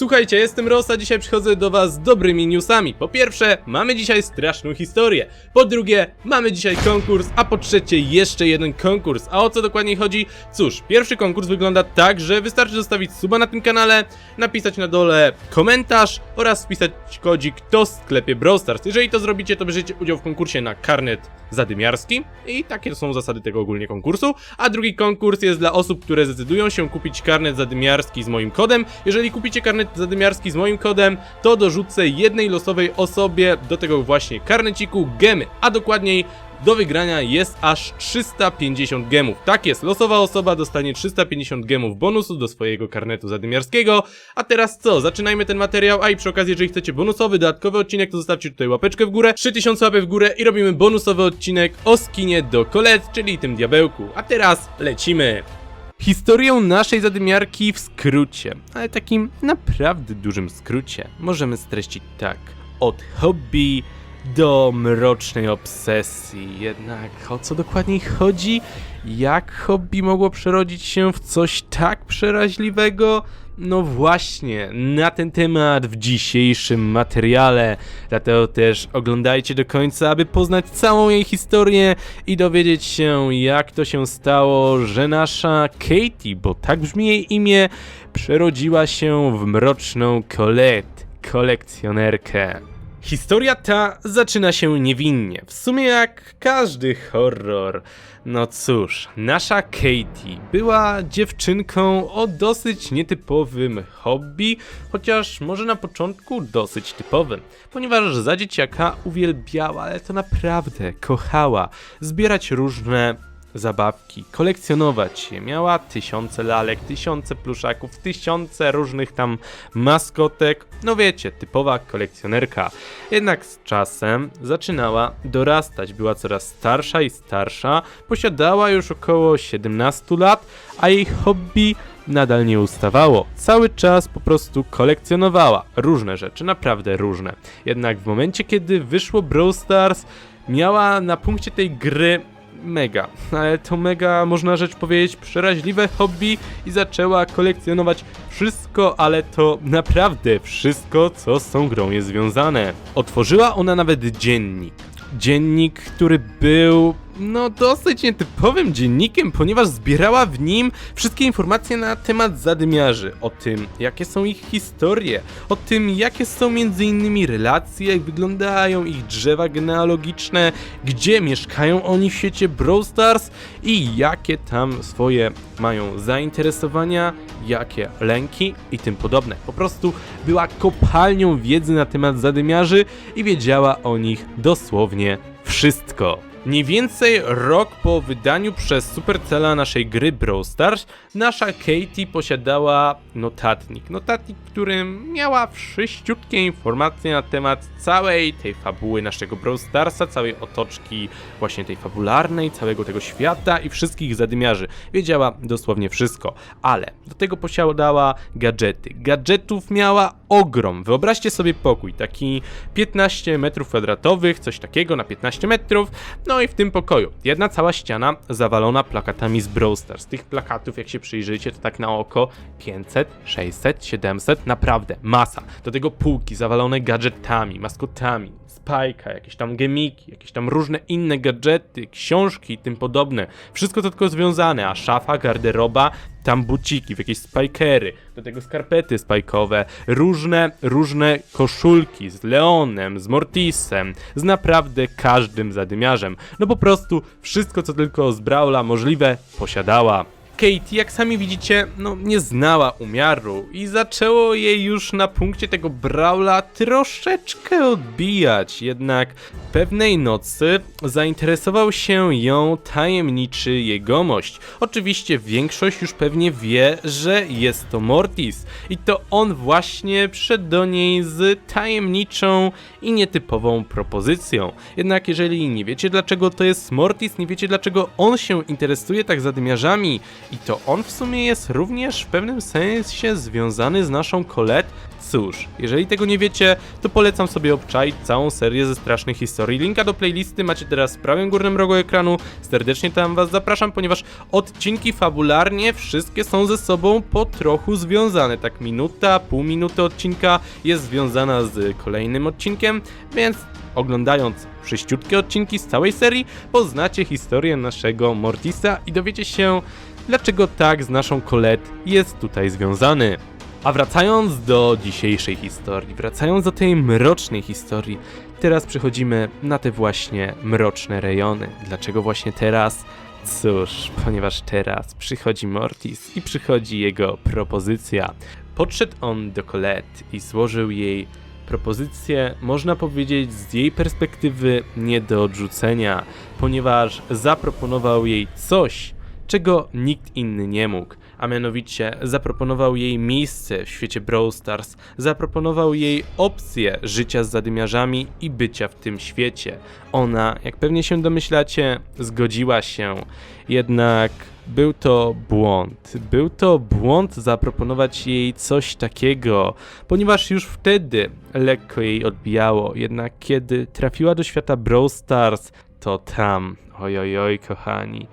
Słuchajcie, jestem Rosa, dzisiaj przychodzę do was z dobrymi newsami. Po pierwsze, mamy dzisiaj straszną historię. Po drugie, mamy dzisiaj konkurs, a po trzecie jeszcze jeden konkurs. A o co dokładnie chodzi? Cóż, pierwszy konkurs wygląda tak, że wystarczy zostawić suba na tym kanale, napisać na dole komentarz oraz wpisać kodzik do sklepie Brawl Stars. Jeżeli to zrobicie, to bierzecie udział w konkursie na karnet zadymiarski i takie są zasady tego ogólnie konkursu. A drugi konkurs jest dla osób, które zdecydują się kupić karnet zadymiarski z moim kodem. Jeżeli kupicie karnet zadymiarski z moim kodem, to dorzucę jednej losowej osobie do tego właśnie karneciku gemy, a dokładniej do wygrania jest aż 350 gemów. Tak jest, losowa osoba dostanie 350 gemów bonusu do swojego karnetu zadymiarskiego. A teraz co? Zaczynajmy ten materiał, a i przy okazji, jeżeli chcecie bonusowy, dodatkowy odcinek, to zostawcie tutaj łapeczkę w górę, 3000 łapek w górę i robimy bonusowy odcinek o skinie do Colette, czyli tym diabełku. A teraz lecimy! Historię naszej zadymiarki w skrócie, ale takim naprawdę dużym skrócie, możemy streścić tak. Od hobby do mrocznej obsesji. Jednak o co dokładniej chodzi? Jak hobby mogło przerodzić się w coś tak przeraźliwego? No właśnie, na ten temat w dzisiejszym materiale. Dlatego też oglądajcie do końca, aby poznać całą jej historię i dowiedzieć się, jak to się stało, że nasza Katie, bo tak brzmi jej imię, przerodziła się w mroczną Colette, kolekcjonerkę. Historia ta zaczyna się niewinnie, w sumie jak każdy horror. No cóż, nasza Katie była dziewczynką o dosyć nietypowym hobby, chociaż może na początku dosyć typowym, ponieważ za dzieciaka uwielbiała, ale to naprawdę kochała zbierać różne zabawki, kolekcjonować je. Miała tysiące lalek, tysiące pluszaków, tysiące różnych tam maskotek. No wiecie, typowa kolekcjonerka. Jednak z czasem zaczynała dorastać. Była coraz starsza i starsza. Posiadała już około 17 lat, a jej hobby nadal nie ustawało. Cały czas po prostu kolekcjonowała różne rzeczy, naprawdę różne. Jednak w momencie, kiedy wyszło Brawl Stars, miała na punkcie tej gry mega, ale to mega, można rzecz powiedzieć, przeraźliwe hobby i zaczęła kolekcjonować wszystko, ale to naprawdę wszystko, co z tą grą jest związane. Otworzyła ona nawet dziennik. Dziennik, który był no dosyć nietypowym dziennikiem, ponieważ zbierała w nim wszystkie informacje na temat zadymiarzy, o tym jakie są ich historie, o tym jakie są między innymi relacje, jak wyglądają ich drzewa genealogiczne, gdzie mieszkają oni w świecie Brawl Stars i jakie tam swoje mają zainteresowania, jakie lęki i tym podobne. Po prostu była kopalnią wiedzy na temat zadymiarzy i wiedziała o nich dosłownie wszystko. Mniej więcej rok po wydaniu przez Supercella naszej gry Brawl Stars, nasza Katie posiadała notatnik. Notatnik, w którym miała wszyściutkie informacje na temat całej tej fabuły naszego Brawl Starsa, całej otoczki właśnie tej fabularnej, całego tego świata i wszystkich zadymiarzy. Wiedziała dosłownie wszystko, ale do tego posiadała gadżety. Gadżetów miała ogrom. Wyobraźcie sobie pokój, taki 15 metrów kwadratowych, coś takiego na 15 metrów. No i w tym pokoju jedna cała ściana zawalona plakatami z Brawl Stars. Tych plakatów, jak się przyjrzycie, to tak na oko 500, 600, 700, naprawdę masa. Do tego półki zawalone gadżetami, maskotami, spajka, jakieś tam gemiki, jakieś tam różne inne gadżety, książki i tym podobne. Wszystko to tylko związane, a szafa, garderoba, tam buciki, jakieś spajkery, do tego skarpety spajkowe, różne, różne koszulki z Leonem, z Mortisem, z naprawdę każdym zadymiarzem. No po prostu wszystko, co tylko z Brawla możliwe, posiadała. Katie, jak sami widzicie, no nie znała umiaru i zaczęło jej już na punkcie tego Brawla troszeczkę odbijać, jednak pewnej nocy zainteresował się ją tajemniczy jegomość. Oczywiście większość już pewnie wie, że jest to Mortis i to on właśnie przyszedł do niej z tajemniczą i nietypową propozycją. Jednak jeżeli nie wiecie dlaczego to jest Mortis, nie wiecie dlaczego on się interesuje tak zadymiarzami i to on w sumie jest również w pewnym sensie związany z naszą Colette. Cóż, jeżeli tego nie wiecie, to polecam sobie obczaić całą serię ze strasznych historii. Linka do playlisty macie teraz w prawym górnym rogu ekranu. Serdecznie tam was zapraszam, ponieważ odcinki fabularnie wszystkie są ze sobą po trochu związane. Tak minuta, pół minuty odcinka jest związana z kolejnym odcinkiem, więc oglądając sześciutkie odcinki z całej serii, poznacie historię naszego Mortisa i dowiecie się, dlaczego tak z naszą Colette jest tutaj związany. A wracając do dzisiejszej historii, wracając do tej mrocznej historii, teraz przechodzimy na te właśnie mroczne rejony. Dlaczego właśnie teraz? Cóż, ponieważ teraz przychodzi Mortis i przychodzi jego propozycja. Podszedł on do Colette i złożył jej propozycję, można powiedzieć, z jej perspektywy nie do odrzucenia, ponieważ zaproponował jej coś, czego nikt inny nie mógł, a mianowicie zaproponował jej miejsce w świecie Brawl Stars, zaproponował jej opcję życia z zadymiarzami i bycia w tym świecie. Ona, jak pewnie się domyślacie, zgodziła się, jednak był to błąd. Był to błąd zaproponować jej coś takiego, ponieważ już wtedy lekko jej odbijało, jednak kiedy trafiła do świata Brawl Stars, to tam, ojojoj kochani,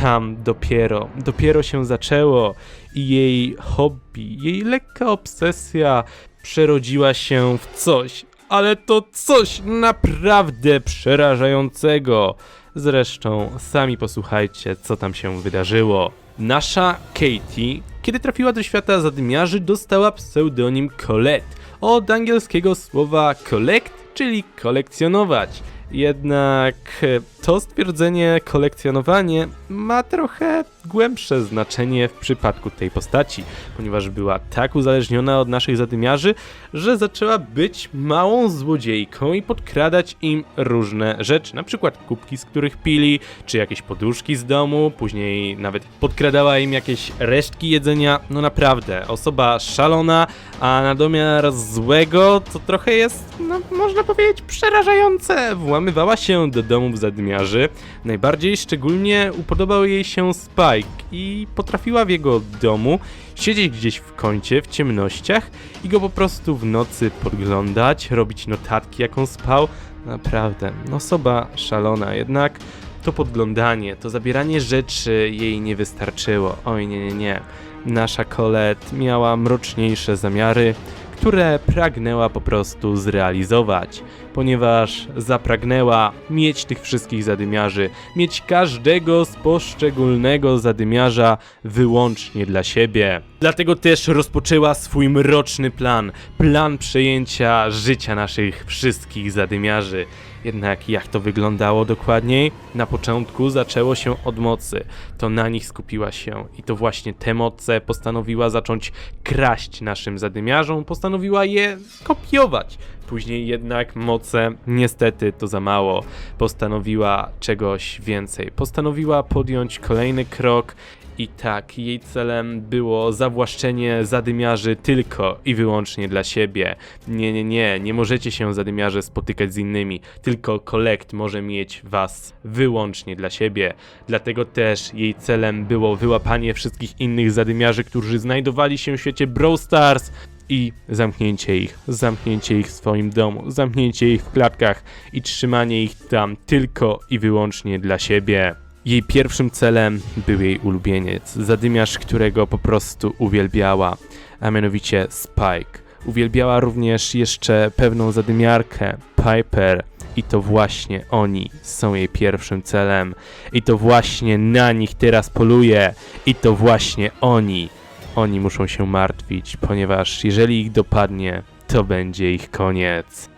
tam dopiero, dopiero się zaczęło i jej hobby, jej lekka obsesja przerodziła się w coś, ale to coś naprawdę przerażającego. Zresztą sami posłuchajcie, co tam się wydarzyło. Nasza Katie, kiedy trafiła do świata zadymiarzy, dostała pseudonim Colette od angielskiego słowa collect, czyli kolekcjonować. Jednak e, to stwierdzenie kolekcjonowanie ma trochę głębsze znaczenie w przypadku tej postaci, ponieważ była tak uzależniona od naszych zadymiarzy, że zaczęła być małą złodziejką i podkradać im różne rzeczy, na przykład kubki, z których pili, czy jakieś poduszki z domu, później nawet podkradała im jakieś resztki jedzenia. No naprawdę, osoba szalona, a na domiar złego to trochę jest, no można powiedzieć, przerażające. Włamywała się do domów zadymiarzy. Najbardziej szczególnie upodobał jej się Spike i potrafiła w jego domu siedzieć gdzieś w kącie, w ciemnościach i go po prostu w nocy podglądać, robić notatki jak on spał. Naprawdę, osoba szalona, jednak to podglądanie, to zabieranie rzeczy jej nie wystarczyło. Oj, nie, nie, nie. Nasza Colette miała mroczniejsze zamiary, które pragnęła po prostu zrealizować, ponieważ zapragnęła mieć tych wszystkich zadymiarzy, mieć każdego z poszczególnego zadymiarza wyłącznie dla siebie. Dlatego też rozpoczęła swój mroczny plan, plan przejęcia życia naszych wszystkich zadymiarzy. Jednak jak to wyglądało dokładniej? Na początku zaczęło się od mocy. To na nich skupiła się i to właśnie te moce postanowiła zacząć kraść naszym zadymiarzom, postanowiła je kopiować. Później jednak moce, niestety to za mało. Postanowiła czegoś więcej. Postanowiła podjąć kolejny krok i tak, jej celem było zawłaszczenie zadymiarzy tylko i wyłącznie dla siebie. Nie, nie, nie, nie możecie się zadymiarze spotykać z innymi, tylko kolekt może mieć was wyłącznie dla siebie. Dlatego też jej celem było wyłapanie wszystkich innych zadymiarzy, którzy znajdowali się w świecie Brawl Stars i zamknięcie ich, zamknięcie ich w swoim domu, zamknięcie ich w klatkach i trzymanie ich tam tylko i wyłącznie dla siebie. Jej pierwszym celem był jej ulubieniec, zadymiarz, którego po prostu uwielbiała, a mianowicie Spike. Uwielbiała również jeszcze pewną zadymiarkę, Piper, i to właśnie oni są jej pierwszym celem. I to właśnie na nich teraz poluje. I to właśnie oni. Oni muszą się martwić, ponieważ jeżeli ich dopadnie, to będzie ich koniec.